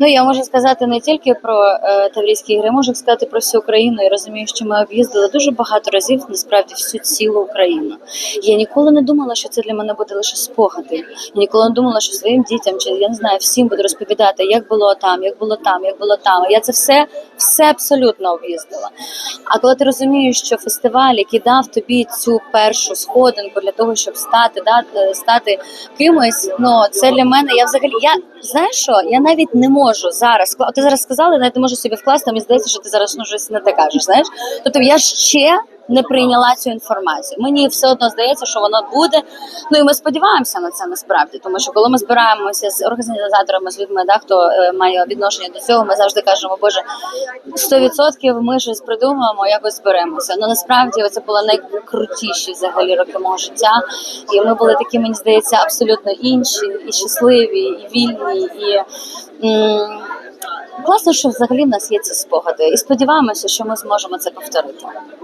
Ну я можу сказати не тільки про е, Таврійські ігри, можу сказати про всю Україну. Я розумію, що ми об'їздили дуже багато разів, насправді всю цілу Україну. Я ніколи не думала, що це для мене буде лише спогади. Я ніколи не думала, що своїм дітям чи я не знаю, всім буду розповідати, як було там, як було там, як було там. Я це все, все абсолютно об'їздила. А коли ти розумієш, що фестиваль, який дав тобі цю першу сходинку для того, щоб стати, да, е, стати кимось, ну це для мене. Я взагалі я знаєш що? Я навіть не можу зараз. скла- Ти зараз сказала, навіть не можу собі вкласти. Мені здається, що ти зараз ну, щось не те кажеш. Знаєш, тобто я ще не прийняла цю інформацію. Мені все одно здається, що воно буде. Ну і ми сподіваємося на це насправді, тому що коли ми збираємося з організаторами, з людьми, да, хто е, має відношення до цього, ми завжди кажемо, боже, 100% ми щось придумаємо, якось зберемося. Ну насправді це були найкрутіші взагалі роки мого життя. І ми були такі, мені здається, абсолютно інші, і щасливі, і вільні, і. м, Класно, що взагалі в нас є ці спогади, і сподіваємося, що ми зможемо це повторити.